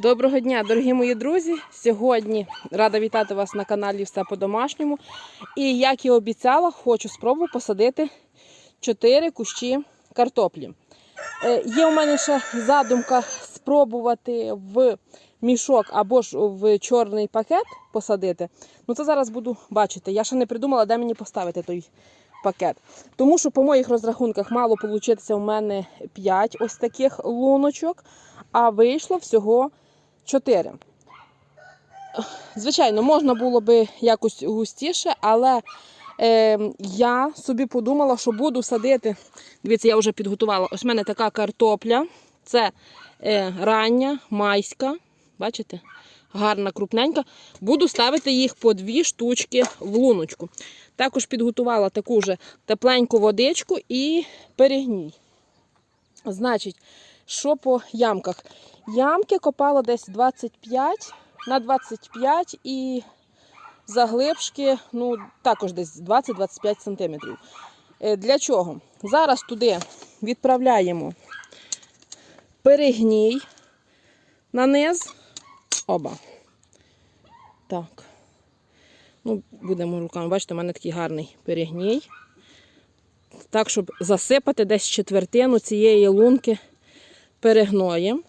Доброго дня, дорогі мої друзі. Сьогодні рада вітати вас на каналі Все по-домашньому. І як і обіцяла, хочу спробувати посадити 4 кущі картоплі. Е, Є у мене ще задумка спробувати в мішок або ж в чорний пакет посадити. Ну це зараз буду бачити. Я ще не придумала, де мені поставити той пакет. Тому що по моїх розрахунках мало получитися у мене 5 ось таких луночок, а вийшло всього 4. Звичайно, можна було би якось густіше, але е, я собі подумала, що буду садити. Дивіться, я вже підготувала. Ось в мене така картопля. Це е, рання, майська. Бачите? Гарна, крупненька. Буду ставити їх по дві штучки в луночку. Також підготувала таку же тепленьку водичку і перегній. Значить, що по ямках? Ямки копала десь 25 на 25 і заглибшки ну, також десь 20-25 см. Для чого? Зараз туди відправляємо перегній на низ. Оба. Так. Ну, будемо руками. Бачите, у мене такий гарний перегній. Так, щоб засипати десь четвертину цієї лунки перегноєм.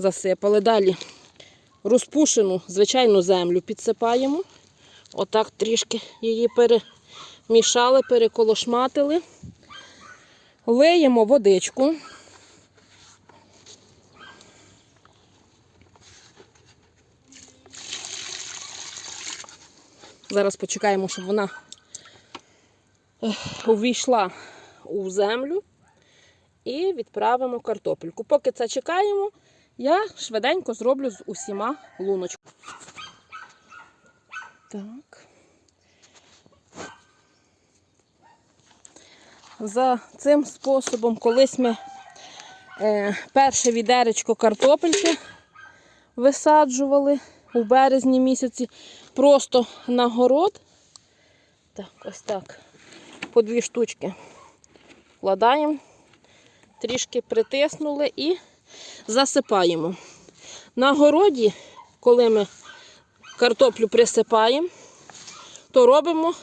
Засипали. Далі розпушену звичайну землю підсипаємо. Отак трішки її перемішали, переколошматили. Леємо водичку. Зараз почекаємо, щоб вона увійшла у землю і відправимо картопельку. Поки це чекаємо, я швиденько зроблю з усіма луночками. Так. За цим способом, колись ми е, перше відеречко картопельки висаджували у березні місяці просто на город. Так, ось так. По дві штучки вкладаємо, трішки притиснули і засипаємо. На городі, коли ми картоплю присипаємо, то робимо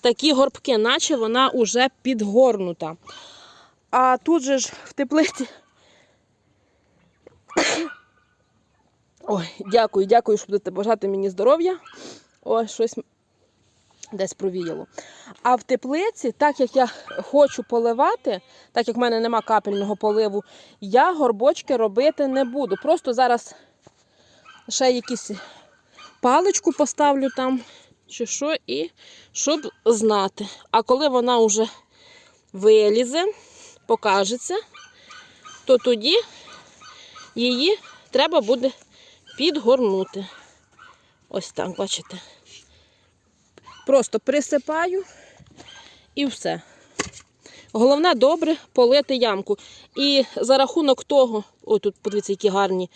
такі горбки, наче вона вже підгорнута. А тут же ж в теплиці. Ой, дякую, дякую, що будете бажати мені здоров'я. Ой, щось десь провіяло. А в теплиці, так як я хочу поливати, так як в мене нема капельного поливу, я горбочки робити не буду. Просто зараз ще якісь паличку поставлю там, чи що, і щоб знати. А коли вона вже вилізе, покажеться, то тоді її треба буде підгорнути. Ось так, бачите. Просто присипаю і все. Головне добре полити ямку. І за рахунок того, ой, тут подивіться, які гарні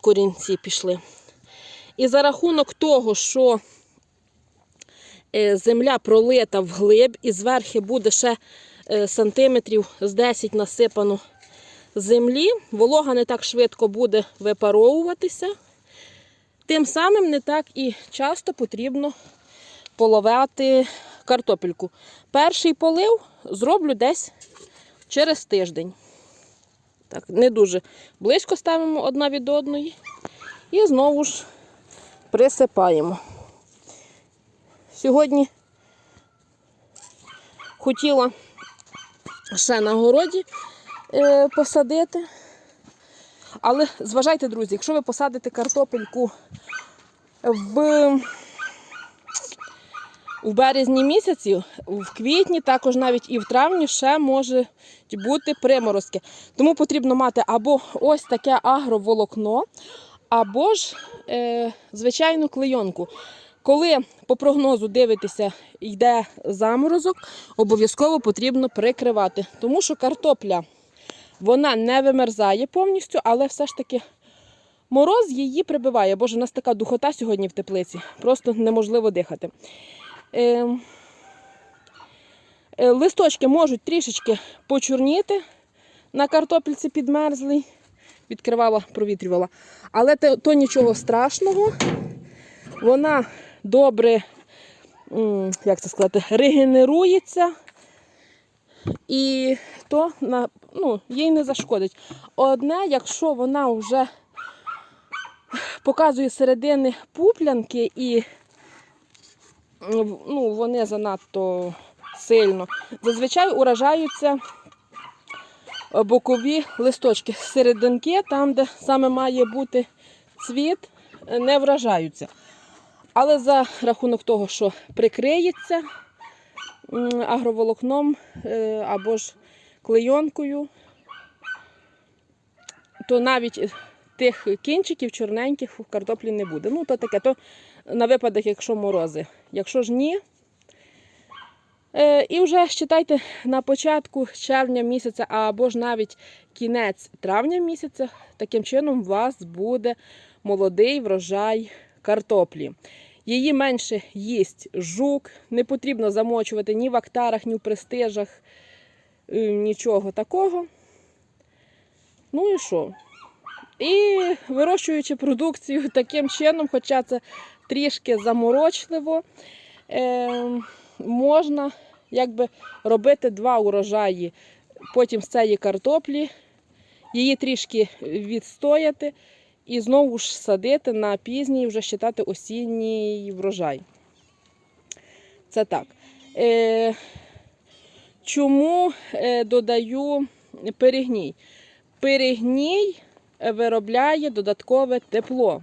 корінці пішли. І за рахунок того, що е, земля пролита вглиб, і зверху буде ще е, сантиметрів з 10 насипано землі, волога не так швидко буде випаровуватися. Тим самим не так і часто потрібно поливати картопельку. Перший полив зроблю десь через тиждень. Так, Не дуже близько ставимо одна від одної. І знову ж присипаємо. Сьогодні хотіла ще на городі е, посадити. Але зважайте, друзі, якщо ви посадите картопельку в, в березні місяці, в квітні, також навіть і в травні ще можуть бути приморозки. Тому потрібно мати або ось таке агроволокно, або ж е, звичайну клейонку. Коли по прогнозу дивитеся, йде заморозок, обов'язково потрібно прикривати, тому що картопля вона не вимерзає повністю, але все ж таки мороз її прибиває. Боже, у нас така духота сьогодні в теплиці, просто неможливо дихати. Е, е, листочки можуть трішечки почорніти, на картопельці підмерзлий, відкривала, провітрювала. Але те- то нічого страшного. Вона добре, як це сказати, регенерується. І то ну, їй не зашкодить. Одне, якщо вона вже показує середини пуплянки і ну, вони занадто сильно, зазвичай уражаються е, бокові листочки. Серединки, там, де саме має бути цвіт, е, не вражаються. Але за рахунок того, що прикриється агроволокном е, або ж клейонкою, то навіть тих кінчиків чорненьких в картоплі не буде. Ну, то таке, то на випадок, якщо морози. Якщо ж ні. Е, і вже вважайте, на початку червня місяця або ж навіть кінець травня місяця, таким чином у вас буде молодий врожай картоплі. Її менше їсть жук, не потрібно замочувати ні в актарах, ні в престижах, е, нічого такого. Ну і що? І вирощуючи продукцію таким чином, хоча це трішки заморочливо, е, можна якби робити два урожаї. Потім з цієї картоплі, її трішки відстояти і знову ж садити на пізній, вже вважати осінній врожай. Це так. Е, чому е, додаю перегній? Перегній виробляє додаткове тепло,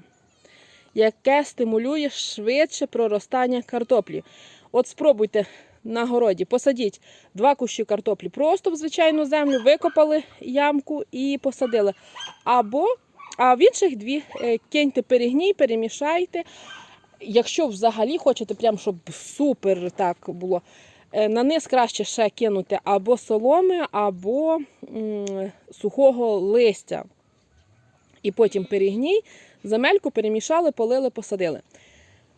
яке стимулює швидше проростання картоплі. От спробуйте на городі, посадіть два кущі картоплі просто в звичайну землю, викопали ямку і посадили. Або, а в інших дві е, киньте перегній, перемішайте. Якщо взагалі хочете, прям, щоб супер так було, е, на низ краще ще кинути або соломи, або м, сухого листя. І потім перегній, земельку перемішали, полили, посадили.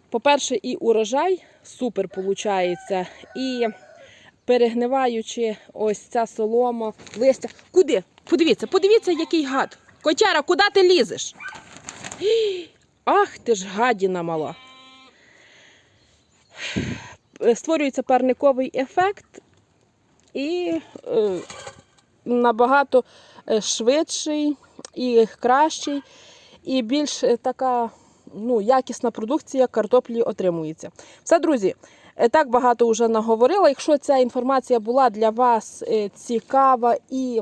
По-перше, і урожай супер виходить. І перегниваючи ось ця солома, листя. Куди? Подивіться, подивіться, який гад. Котяра, куди ти лізеш? Ах, ти ж гадіна мала. Створюється парниковий ефект і е, набагато е, швидший і кращий, і більш е, така ну, якісна продукція картоплі отримується. Все, друзі, е, так багато вже наговорила. Якщо ця інформація була для вас е, цікава і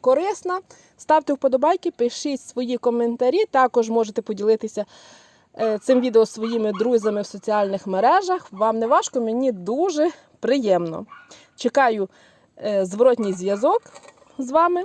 корисна, ставте вподобайки, пишіть свої коментарі. Також можете поділитися цим відео своїми друзями в соціальних мережах. Вам не важко, мені дуже приємно. Чекаю зворотній зв'язок з вами.